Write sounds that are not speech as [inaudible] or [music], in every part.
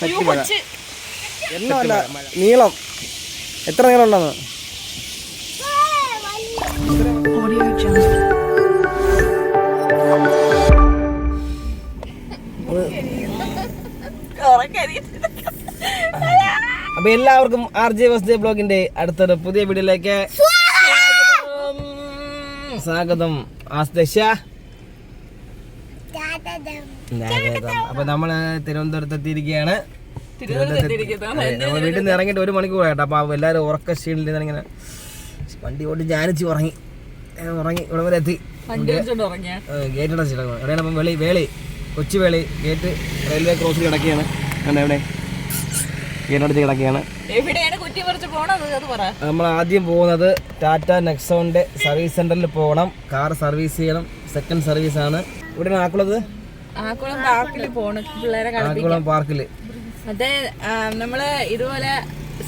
Set മഴ എണ്ണമല്ല നീളം. എത്ര നീളം ഉണ്ടെന്ന്. അപ്പൊ എല്ലാവർക്കും ആർ ജെ വസ് ജെ ബ്ലോഗിന്റെ അടുത്തൊരു പുതിയ വീഡിയോയിലേക്ക് സ്വാഗതം. ആസ്തശ അപ്പൊ നമ്മൾ തിരുവനന്തപുരത്ത് എത്തിയിരിക്കുകയാണ്. തിരുവനന്തപുരത്ത് നമ്മൾ വീട്ടിൽ നിന്ന് ഇറങ്ങിയിട്ട് ഒരു മണിക്കൂർ കേട്ടോ അപ്പൊ എല്ലാവരും ഉറക്ക ക്ഷീണിൽ ഇങ്ങനെ വണ്ടി ഓടി ജാനിച്ച് ഉറങ്ങി. ഉറങ്ങി. ഇവിടെ വരെ എത്തി. ഗേറ്റ് അടച്ചിട്ട് എവിടെയാണ്? അപ്പം വെളി വേളി കൊച്ചു വേളി ഗേറ്റ് റെയിൽവേ ക്രോസിൽ കിടക്കുകയാണ്. കണ്ടോ എവിടെ? ഗേറ്റ് അടച്ച് കിടക്കുകയാണ്. നമ്മൾ ആദ്യം പോകുന്നത് ടാറ്റ നെക്സോണിന്റെ സർവീസ് സെന്ററിൽ പോകണം. കാർ സർവീസ് ചെയ്യണം. സെക്കൻഡ് സർവീസ് ആണ് ഇവിടെ ആക്കുള്ളത്? ആക്കുളം പാർക്കിൽ പോണ് പിള്ളേരെ ആക്കുളം പാർക്കിൽ അതെ നമ്മൾ ഇതുപോലെ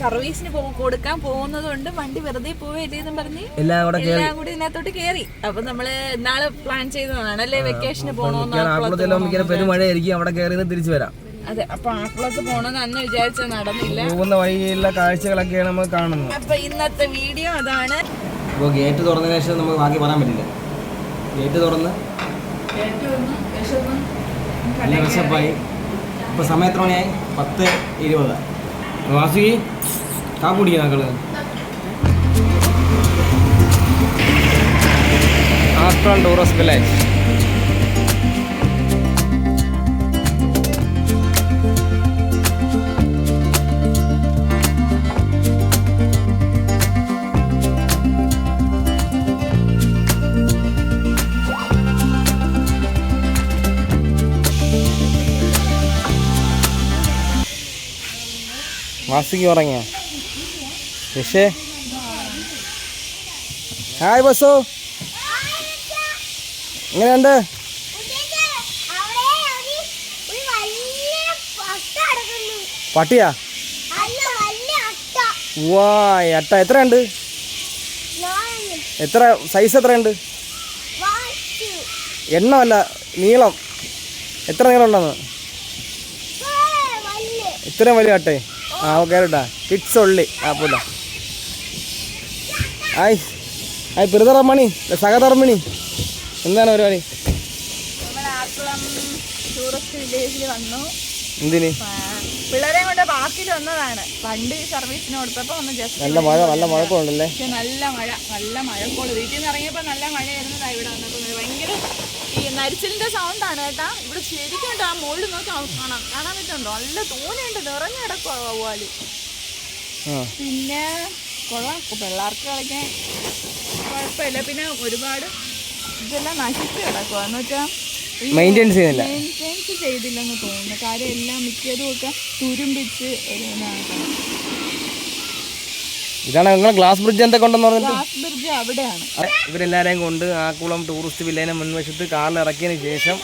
സർവീസിന് പോ കൊടുക്കാൻ പോകുന്നത് കൊണ്ട് വണ്ടി വെറുതെ പോവുകയില്ലെന്നും പറഞ്ഞ് എല്ലാം കൂടെ എല്ലാം കൂടി ഇതിനകത്തോട്ട് കേറി. അപ്പൊ നമ്മൾ നാളെ പ്ലാൻ ചെയ്തതാണ് അല്ലേ വെക്കേഷന് പോണോന്ന് ആക്കുളത്തെല്ലാം ഇങ്ങനെ പെരുമഴയായിരിക്കും അവിടെ കയറി തിരിച്ചു വരാം. അതെ അപ്പൊ ആക്കുളത്ത് പോണോന്ന് അന്ന് വിചാരിച്ച നടന്നില്ല. പോകുന്ന വഴിയിലുള്ള കാഴ്ചകളൊക്കെയാണ് നമ്മൾ കാണുന്നത്. അപ്പൊ ഇന്നത്തെ വീഡിയോ അതാണ്. അപ്പോൾ ഗേറ്റ് തുറന്നതിന് ശേഷം നമുക്ക് ബാക്കി പറയാൻ പറ്റില്ല. ഗേറ്റ് തുറന്ന്. നല്ല വിശപ്പായി സമയം എത്ര മണിയായി? പത്ത് ഇരുപത്. വാസുകി കാപ്പ് കുടിക്കുക ആസ്ട്രോൺ ടൂറിസ്റ്റ് വില്ലേജ് വാസുകി ഉറങ്ങിയ പക്ഷേ ഹായ് ബസ്സോ എങ്ങനെയുണ്ട് പട്ടിയാ വാ അട്ട എത്രയുണ്ട് എത്ര സൈസ് എത്രയുണ്ട് എണ്ണമല്ല നീളം. എത്ര നീളം ഉണ്ടെന്ന് ഇത്രയും വലിയ അട്ടേ ആ ഉള്ളി ആ ആയ് ആയ് പെരുതറമണി സഹധർമ്മിണി എന്താണ് പരിപാടി? എന്തിന്? പിള്ളേരെ കൊണ്ട് പാർക്കിൽ വന്നതാണ്. വണ്ടി സർവീസിന് കൊടുത്തപ്പോ ഒന്ന് ജസ്റ്റ് നല്ല മഴ നല്ല മഴക്കമുണ്ടല്ലേ നല്ല മഴ നല്ല മഴക്കോൾ. വീട്ടിൽ നിന്ന് ഇറങ്ങിയപ്പോ നല്ല മഴയായിരുന്നു ഇവിടെ ഈ നരിച്ചിലിന്റെ സൗണ്ട് ആണ് കേട്ടാ. ഇവിടെ ശരിക്കും കേട്ടോ ആ മുകളിൽ നോക്കി കാണാം. കാണാൻ പറ്റുന്നുണ്ടോ? നല്ല തോനെയുണ്ട്. നിറഞ്ഞു കിടക്കുക വവ്വാൽ. ആ. പിന്നെ കൊള്ളാം. പിള്ളേർക്ക് കളിക്കാൻ കുഴപ്പമില്ല. പിന്നെ ഒരുപാട് ഇതെല്ലാം നശിച്ച് കിടക്കുക എന്ന് വെച്ചാൽ മെയിന്റെയിൻസ് ചെയ്യുന്നില്ല. മെയിന്റെയിൻസ് ചെയ്തില്ലെന്ന് തോന്നുന്നു. കാര്യം എല്ലാം മിക്കതും ഒക്കെ തുരുമ്പിച്ച് ഇതാണ് നിങ്ങൾ ഗ്ലാസ് ബ്രിഡ്ജ് എന്തൊക്കെ ഉണ്ടെന്ന് പറഞ്ഞിട്ട്? ഗ്ലാസ് ബ്രിഡ്ജ് അവിടെയാണ്. ഇവരെല്ലാരെയും കൊണ്ട് ആക്കുളം ടൂറിസ്റ്റ് വില്ലേനെ മുൻവശത്ത് കാറിൽ ഇറക്കിയതിന് ശേഷം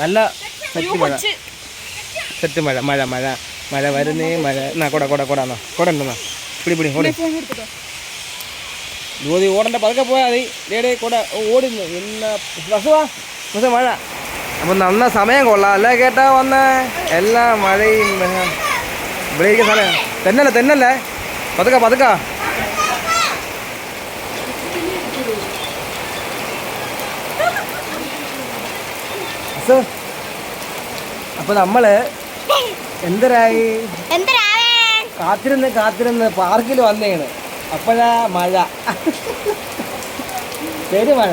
നല്ല സെറ്റ് മഴ. സെറ്റ് മഴ മഴ മഴ. മഴ വരുന്നേ മഴ എന്നാ കൊട കൊട കൊട എന്നാ കൊട ഉണ്ടെന്നാ പിടി പിടി ഓടി. ജ്യോതി ഓടണ്ട പതുക്കെ പോയാൽ മതി. ഡേടേ കൊട ഓടുന്നു. എന്ന ബസ്സുവാ ബസ് മഴ. അപ്പം നന്ന സമയം കൊള്ളാം. അല്ലേ കേട്ടാ വന്നേ? എല്ലാ മഴയും ഇവിടെ ഇരിക്കുന്ന സമയം. തെന്നല്ലേ തെന്നല്ലേ? പതുക്കെ പതുക്ക. അപ്പൊ നമ്മൾ എന്തരായി? കാത്തിരുന്ന് കാത്തിരുന്ന് പാർക്കിൽ വന്നേണ്. അപ്പോഴാ മഴ. പെരുമഴ.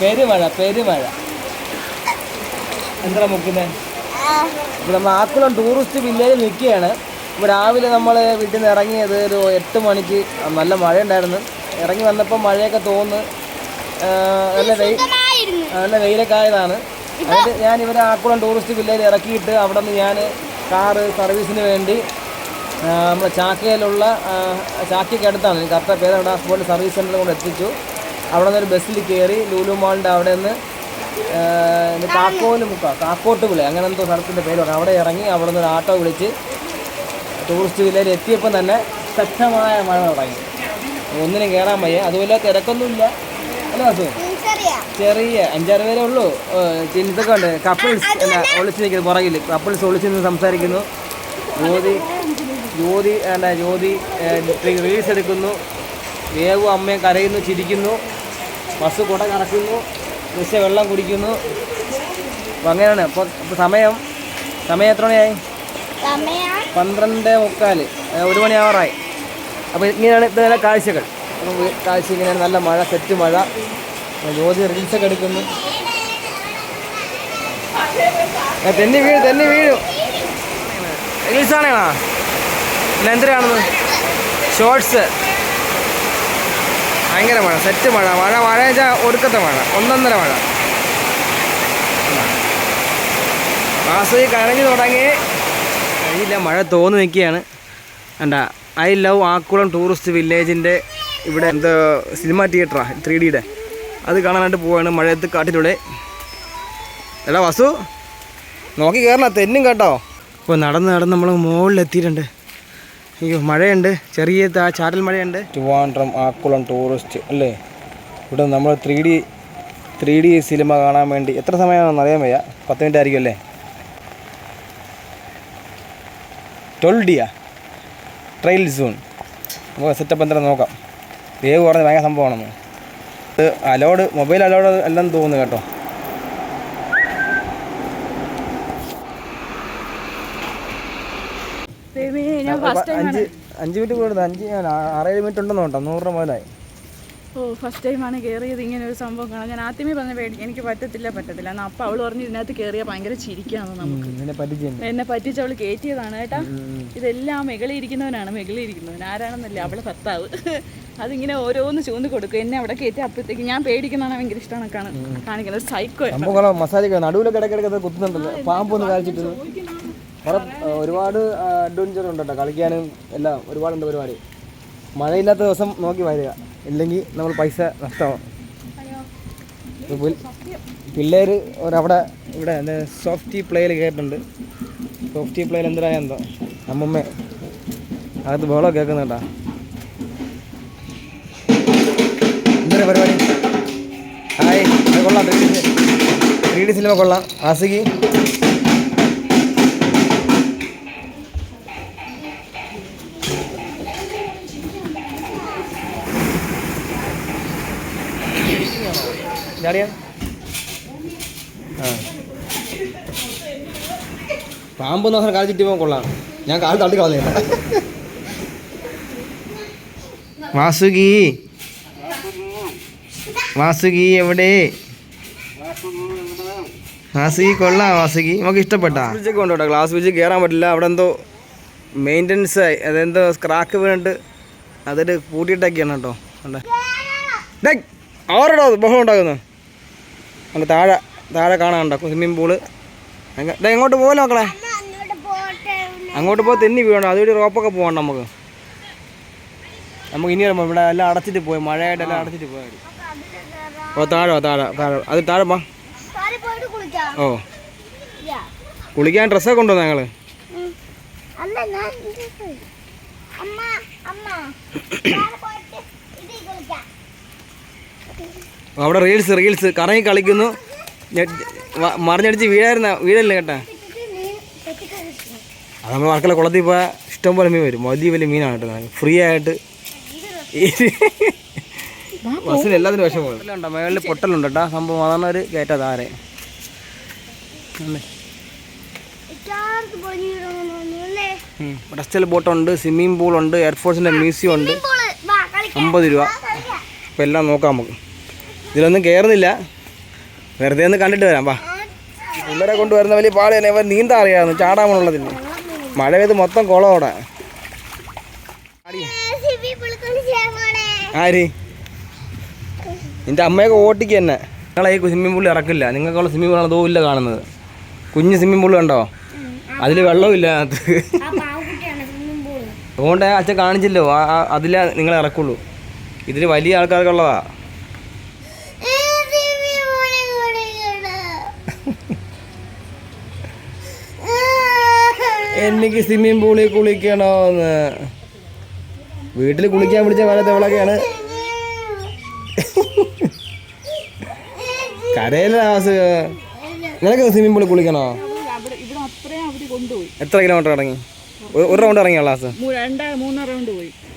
പെരുമഴ പെരുമഴ. എന്താ മുക്കുന്നേ? നമ്മൾ ആക്കുളം ടൂറിസ്റ്റ് വില്ലേജിൽ നിൽക്കുകയാണ് രാവിലെ നമ്മൾ വീട്ടിൽ നിന്ന് ഇറങ്ങിയത് ഒരു എട്ട് മണിക്ക്. നല്ല മഴ ഉണ്ടായിരുന്നു ഇറങ്ങി വന്നപ്പോൾ മഴയൊക്കെ തോന്നുന്നു നല്ല വെയിൽ നല്ല വെയിലൊക്കെ ആയതാണ്. എന്നിട്ട് ഞാൻ ഇവരെ ആക്കുളം ടൂറിസ്റ്റ് വില്ലേജ് ഇറക്കിയിട്ട് അവിടെ നിന്ന് ഞാൻ കാറ് സർവീസിന് വേണ്ടി ആ, നമ്മുടെ ചാക്കയിലുള്ള ആ, ചാക്കയ്ക്ക് അടുത്താണ്. എനിക്ക് കറക്റ്റ് പേര് അവിടെ ഹസ്ബൻഡ് സർവീസ് സെന്ററിൽ കൊണ്ട് എത്തിച്ചു. അവിടെ നിന്ന് ഒരു ബസ്സിൽ കയറി ലൂലു മാളിന്റെ അവിടെ നിന്ന് കാക്കോൽ. മുക്ക കാക്കോട്ട് വിളി. അങ്ങനെ എന്തോ സ്ഥലത്തിന്റെ പേര് പറഞ്ഞു. അവിടെ ഇറങ്ങി അവിടെ നിന്ന് ഒരു ആട്ടോ വിളിച്ച് ടൂറിസ്റ്റ് വില്ലേജിൽ എത്തിയപ്പോൾ തന്നെ ശക്തമായ മഴ തുടങ്ങി. ഒന്നിനും കയറാൻ വയ്യ. അതുപോലെ തിരക്കൊന്നുമില്ല. അല്ല വാസു? ചെറിയ. അഞ്ചാറ് പേരേ ഉള്ളൂ. ഇതൊക്കെ ഉണ്ട്. കപ്പിൾസ് അല്ല ഒളിച്ച് നിൽക്കുന്നു. പുറകിൽ കപ്പിൾസ് ഒളിച്ച് നിന്ന് സംസാരിക്കുന്നു. ജ്യോതി ജ്യോതി അല്ല ജ്യോതി റീൽസ് എടുക്കുന്നു. വേവും അമ്മയും കരയുന്നു ചിരിക്കുന്നു. ബസ് കുട കറക്കുന്നു. നിശ്ചയ വെള്ളം കുടിക്കുന്നു. അപ്പം അങ്ങനെയാണ്. അപ്പോൾ സമയം. സമയം എത്ര മണിയായി പന്ത്രണ്ട് മുക്കാൽ ഒരു മണിയാറായി അപ്പോൾ ഇങ്ങനെയാണ് ഇതുപോലെ കാഴ്ചകൾ. കാഴ്ച ഇങ്ങനെയാണ്. നല്ല മഴ സെറ്റ് മഴ. ജ്യോതി റീൽസൊക്കെ എടുക്കുന്നു. തെന്നി വീഴും തെന്നി വീഴും. റീൽസാണോ പിന്നെ എന്തിനാണെന്ന് ഷോർട്സ് ഭയങ്കര മഴ സെറ്റ് മഴ. മഴ മഴ വെച്ചാൽ ഒടുക്കത്തെ മഴ. ഒന്നൊന്നര മഴ. മാസത്തിൽ കരഞ്ഞു തുടങ്ങി കഴിയില്ല മഴ തോന്നി നിൽക്കുകയാണ്. കണ്ട ഐ ലവ് ആക്കുളം ടൂറിസ്റ്റ് വില്ലേജിന്റെ ഇവിടെ എന്തോ സിനിമ തിയേറ്ററാണ് ത്രീ ഡിയുടെ. അത് കാണാനായിട്ട് പോവാണ് മഴയത്ത് കാട്ടിലൂടെ. എടാ വസു നോക്കി കയറണ തെന്നും കേട്ടോ. ഇപ്പോൾ നടന്ന് നടന്ന് നമ്മൾ മുകളിലെത്തിയിട്ടുണ്ട്. അയ്യോ മഴയുണ്ട് ചെറിയ താ- ചാറ്റൽ മഴയുണ്ട്. ട്രിവാൻഡ്രം ആക്കുളം ടൂറിസ്റ്റ് അല്ലേ? ഇവിടെ നമ്മൾ three D three D cinema കാണാൻ വേണ്ടി എത്ര സമയമാണെന്ന് അറിയാൻ വയ്യ? പത്ത് മിനിറ്റ് ആയിരിക്കും അല്ലേ? ട്വൽവ് ഡിയാ ട്രയൽ സൂൺ നമുക്ക് സെറ്റപ്പ് എന്തായാലും നോക്കാം. വേവ് കുറഞ്ഞ് ഭയങ്കര സംഭവമാണെന്ന്. ഇത് അലോഡ് മൊബൈൽ അലോഡ് എല്ലാം തോന്നുന്നു കേട്ടോ. അഞ്ച് അഞ്ച് മിനിറ്റ് കൂടുതൽ അഞ്ച് ആറേഴ് മിനിറ്റ് ഉണ്ടെന്ന് കേട്ടോ. നൂറ് രൂപ മുതലായി ഓ ഫസ്റ്റ് ടൈമാണ് കയറിയത് ഇങ്ങനെ ഒരു സംഭവം കാണാൻ. ഞാൻ ആദ്യമേ പറഞ്ഞ പേടി എനിക്ക് പറ്റത്തില്ല പറ്റത്തില്ല. എന്നാൽ അപ്പം അവൾ പറഞ്ഞു ഇതിനകത്ത് കയറിയാൽ ഭയങ്കര ചിരിക്കാന്ന് നമുക്ക്. എന്നെ പറ്റിച്ച് അവൾ കയറ്റിയതാണ് കേട്ടാ. ഇതെല്ലാം മെകളിൽ ഇരിക്കുന്നവൻ. ആരാണെന്നല്ല അവളെ ഭർത്താവ്. [laughs] അതിങ്ങനെ ഓരോന്ന് ചൂന്ന് കൊടുക്കും. എന്നെ അവിടെ കയറ്റി അപ്പോഴത്തേക്ക് ഞാൻ പേടിക്കുന്നതാണ് ഭയങ്കര ഇഷ്ടമാണ് കാണിക്കുന്നത്. ഒരു സൈക്കോ മസാല നടുവിലൊക്കെ ഇടയ്ക്കിടയ്ക്ക് കുത്തുന്നുണ്ടല്ലോ. പാമ്പൊന്ന് കാണിച്ചിട്ട് കുറെ ഒരുപാട് അഡ്വഞ്ചർ ഉണ്ട്? കേട്ടോ കളിക്കാനും എല്ലാം ഒരുപാടുണ്ട് പരിപാടി. മഴയില്ലാത്ത ദിവസം നോക്കി വരിക. ഇല്ലെങ്കിൽ നമ്മൾ പൈസ നഷ്ടമാവും. പിള്ളേർ ഒരവിടെ ഇവിടെ എന്താ സോഫ്റ്റി പ്ലേയിൽ കേട്ടിട്ടുണ്ട്. സോഫ്റ്റി പ്ലേയിൽ എന്തിനായ എന്തോ? അമ്മമ്മ. അകത്ത് ബഹളം കേൾക്കുന്നുണ്ടാ എന്തൊരു പരിപാടി? ഹായ്. കൊള്ളാം. ത്രീ ഡി സിനിമ കൊള്ളാം. ആസിക്ക് അറിയാം ആ. പാമ്പ് എന്ന് പറഞ്ഞാൽ കളിച്ചിട്ട് പോകാൻ കൊള്ളാം. ഞാൻ കാൽ തള്ളി കളഞ്ഞില്ല വാസുകി. വാസുകി എവിടെ? വാസുകി കൊള്ളാം വാസുകി. നമുക്ക് ഇഷ്ടപ്പെട്ടാ. ബ്രിഡ്ജൊക്കെ ഉണ്ട് കേട്ടോ. ഗ്ലാസ് ബ്രിഡ്ജ് കയറാൻ പറ്റില്ല. അവിടെ എന്തോ മെയിന്റനൻസ് അതെന്തോ സ്ക്രാക്ക് വീണിട്ട് അതൊരു പൂട്ടിയിട്ടൊക്കെയാണ് കേട്ടോ. ഉണ്ട് ആരോടോ ബഹളം ഉണ്ടാക്കുന്നു അങ്ങ് താഴെ താഴെ കാണാനുണ്ടോ? സ്വിമ്മിംഗ് പൂൾ എങ്ങോട്ട് പോകല്ലോ മക്കളെ? അങ്ങോട്ട് പോയി തെന്നി വീഴണം അതുവഴി റോപ്പൊക്കെ പോകണം നമുക്ക്. നമുക്ക് ഇനി വരുമ്പോൾ ഇവിടെ എല്ലാം അടച്ചിട്ട് പോയി മഴയായിട്ട് എല്ലാം അടച്ചിട്ട് പോയാൽ. ഓ താഴെ താഴെ താഴെ അത് താഴെ പോ ഓ. കുളിക്കാൻ ഡ്രസ്സൊക്കെ കൊണ്ടുവന്നോ ഞങ്ങൾ അമ്മ അമ്മ. അവിടെ റീൽസ് റീൽസ് കറങ്ങി കളിക്കുന്നു. മറിഞ്ഞടിച്ച് വീഴായിരുന്ന വീഴല്ലേ കേട്ടാ? അത് നമ്മൾ വർക്കല കുളത്തിൽ പോയാൽ ഇഷ്ടംപോലെ മീൻ വരും. വലിയ വലിയ മീനാണ് കേട്ടോ ഫ്രീ ആയിട്ട്. ബസ്സിന് എല്ലാത്തിനും വിഷം പോകും മേളിൽ പൊട്ടലുണ്ട് കേട്ടോ. സംഭവം അതാണ് ഒരു കയറ്റ താരെ ടെസ്റ്റൽ ബോട്ടുണ്ട് സ്വിമ്മിംഗ് പൂളുണ്ട് എയർഫോഴ്സിന്റെ മ്യൂസിയം ഉണ്ട്. അമ്പത് രൂപ. അപ്പം അപ്പോൾ എല്ലാം നോക്കാം നമുക്ക്. ഇതിലൊന്നും കയറുന്നില്ല വെറുതെ ഒന്ന് കണ്ടിട്ട് വരാം വാ. പിള്ളേരെ കൊണ്ടുവരുന്ന വലിയ പാട് തന്നെ. ഇവർ നീന്താൻ അറിയാമെന്ന് ചാടാൻ ചാടാമുള്ളതിന് മഴ പെയ്ത് മൊത്തം കുളം അവിടെ. സിബി പുളി കളിച്ചാ പോണേ ആര്? നിന്റെ അമ്മയൊക്കെ ഓട്ടിക്ക് തന്നെ. നിങ്ങളെ ഈ സ്വിമ്മിംഗ് പൂളിൽ ഇറക്കില്ല. നിങ്ങൾക്കുള്ള സ്വിമ്മിംഗ് പൂളാണ് തോവില്ല കാണുന്നത്. കുഞ്ഞ് സ്വിമ്മിംഗ് പൂൾ കണ്ടോ? അതിൽ വെള്ളമില്ല അതിനകത്ത്. അതുകൊണ്ട് അച്ഛൻ കാണിച്ചില്ലോ. അതില നിങ്ങളെ ഇറക്കുള്ളൂ. ഇതിൽ വലിയ ആൾക്കാർക്കുള്ളതാ സ്വിമ്മിംഗ് പൂളിൽ കുളിക്കണം എനിക്ക് സ്വിമ്മിംഗ് പൂളിൽ കുളിക്കണോന്ന് വീട്ടിൽ കുളിക്കാൻ പിടിച്ച കാലത്ത് തവളൊക്കെയാണ് കരയിലെ നിനക്ക് സ്വിമ്മിംഗ് പൂളിൽ കുളിക്കണോ? എത്ര കിലോമീറ്റർ ഇറങ്ങി? ഒരു- റൗണ്ട് ഇറങ്ങിയ ക്ലാസ്?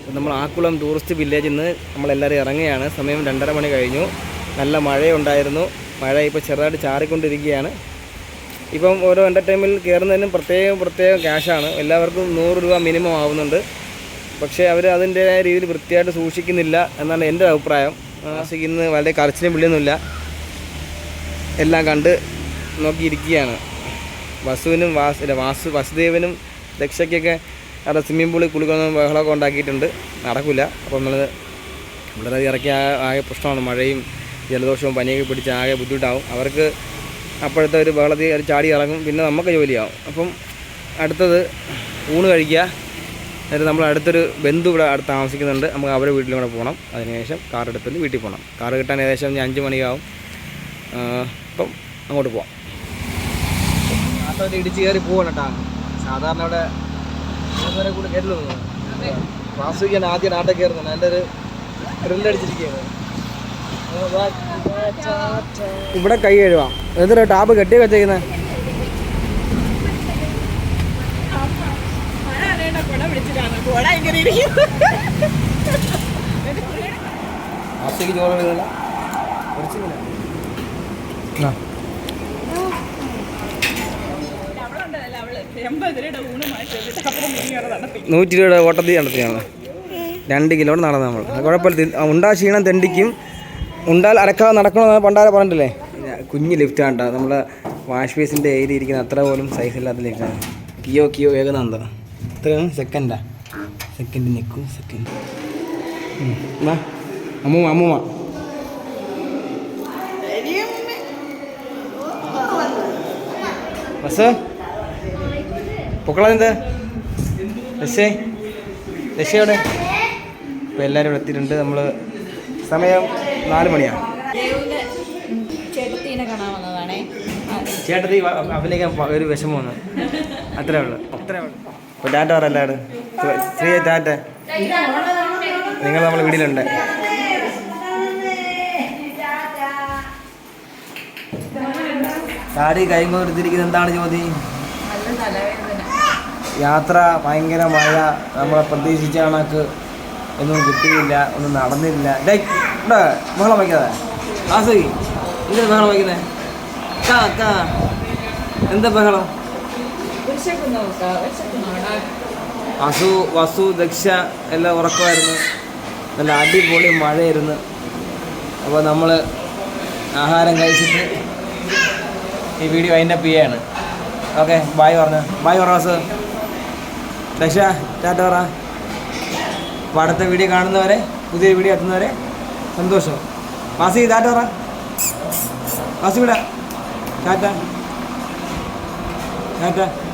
നമ്മൾ ആക്കുളം ടൂറിസ്റ്റ് വില്ലേജിൽ നിന്ന് നമ്മളെല്ലാവരും ഇറങ്ങുകയാണ്. സമയം രണ്ടര മണി കഴിഞ്ഞു. നല്ല മഴയുണ്ടായിരുന്നു. മഴ ഇപ്പോൾ ചെറുതായിട്ട് ചാറിക്കൊണ്ടിരിക്കുകയാണ്. ഇപ്പം ഓരോ എന്റർടൈൻമെന്റിൽ കയറുന്നതിനും പ്രത്യേകം പ്രത്യേകം ക്യാഷാണ് എല്ലാവർക്കും നൂറ് രൂപ മിനിമം ആവുന്നുണ്ട്. പക്ഷേ അവർ അതിന്റെതായ രീതിയിൽ വൃത്തിയായിട്ട് സൂക്ഷിക്കുന്നില്ല എന്നാണ് എന്റെ അഭിപ്രായം. ഇന്ന് വളരെ കരച്ചിലും വിളിയൊന്നുമില്ല. എല്ലാം കണ്ട് നോക്കിയിരിക്കുകയാണ്. വസുവിനും വാസ് വാസു വസുദേവനും ദക്ഷയ്ക്കൊക്കെ അവിടെ സ്വിമ്മിംഗ് പൂളിൽ കുളിക്കുന്ന ബഹളമൊക്കെ ഉണ്ടാക്കിയിട്ടുണ്ട്. നടക്കില്ല. അപ്പം നമ്മൾ വളരെ ഇറക്കി ആ- ആകെ പ്രശ്നമാണ്. മഴയും ജലദോഷവും പനിയൊക്കെ പിടിച്ച് ആകെ ബുദ്ധിമുട്ടാവും. അവർക്ക് അപ്പോഴത്തെ ഒരു വെള്ളത്തിൽ ഒരു ചാടി ഇറങ്ങും. പിന്നെ നമുക്ക് ജോലിയാവും. അപ്പം അടുത്തത് ഊണ് കഴിക്കുക. എന്നിട്ട് നമ്മൾ അടുത്തൊരു ബന്ധു ഇവിടെ അടുത്ത് താമസിക്കുന്നുണ്ട്. നമുക്ക് അവരുടെ വീട്ടിലും കൂടെ പോകണം. അതിനുശേഷം കാർ എടുത്തിട്ട് വീട്ടിൽ പോകണം. കാർ കിട്ടാൻ ഏകദേശം ഇനി അഞ്ച് മണിയാവും. അപ്പം അങ്ങോട്ട് പോവാം. ആട്ടോയിൽ ഇടിച്ച് കയറി പോവാണ് കേട്ടാ. സാധാരണ ഇവിടെ കൂടെ കേട്ടില്ല ആദ്യം ആട്ടം കയറുന്നുണ്ട് എന്റെ ഒരു ത്രില്ലടിച്ചിരിക്കുകയാണ് ഇവിടെ കൈ കഴുവാം. എന്തിനാ ടാബ് കെട്ടി വെച്ചേക്കുന്നത് നൂറ്റി ഇരുപത് ഓട്ടത്തി നടത്തിയാണ്. രണ്ട് കിലോ നടന്നു നമ്മൾ. കുഴപ്പമില്ല. ഉണ്ടാ ക്ഷീണം തെണ്ടിക്കും. ഉണ്ടാൽ അരക്കാതെ നടക്കണമെന്ന് പണ്ടാരെ പറഞ്ഞിട്ടില്ലേ? കുഞ്ഞ് ലിഫ്റ്റ് കേട്ടോ നമ്മുടെ വാഷ് ബേസിന്റെ ഏരിയ ഇരിക്കുന്ന അത്ര പോലും സൈസ് ഇല്ലാത്ത ലിഫ്റ്റാണ് കിയോ കിയോ വേഗം എന്താ ഇത്രയാണ് സെക്കൻഡാ സെക്കൻഡ് നിൽക്കും സെക്കൻഡ് അമ്മൂമ്മ അമ്മൂമ്മ. ബസ്? പൊക്കളെന്ത് ലക്ഷേ രക്ഷയോടെ ഇപ്പോൾ എല്ലാവരും ഇവിടെ എത്തിയിട്ടുണ്ട്. നമ്മൾ സമയം നാല് മണിയാണ് ചേട്ടത്തി അഭിനയിക്കാൻ ഒരു വിഷമമാണ് അത്രേ ഉള്ളു. അത്രേ ഉള്ളു. അപ്പോൾ ടാറ്റ പറയല്ലാണ് ശ്രീ ടാറ്റ നിങ്ങൾ നമ്മൾ വീട്ടിലുണ്ട്. താടി കൈകൊടുത്തിരിക്കുന്നത് എന്താണ് തലവേദന. യാത്ര ഭയങ്കര മഴ നമ്മളെ പ്രതീക്ഷിച്ച കണക്ക് ഒന്നും കിട്ടിയില്ല ഒന്നും നടന്നില്ല. ഡേ ഇവിടെ ബഹളം വയ്ക്കാതെ. ആസി ഇത് ബഹളം വയ്ക്കുന്നേ? കാ കാ. എന്താ ബഹളം? അസു വസു ദക്ഷ എല്ലാം ഉറക്കമായിരുന്നു. നല്ല അടിപൊളി മഴയായിരുന്നു. അപ്പോൾ നമ്മൾ ആഹാരം കഴിച്ചിട്ട് ഈ വീഡിയോ അതിന്റെ പി ആണ് ഓക്കെ ബായ് പറഞ്ഞു. ബായ് പറ വസു. ദക്ഷ ടാറ്റ പറ. അടുത്ത വീഡിയോ കാണുന്നവരെ പുതിയ വീഡിയോ എത്തുന്നവരെ സന്തോഷം. വാസി ടാറ്റ പറ. വാസി വിട ടാറ്റ. ടാറ്റ.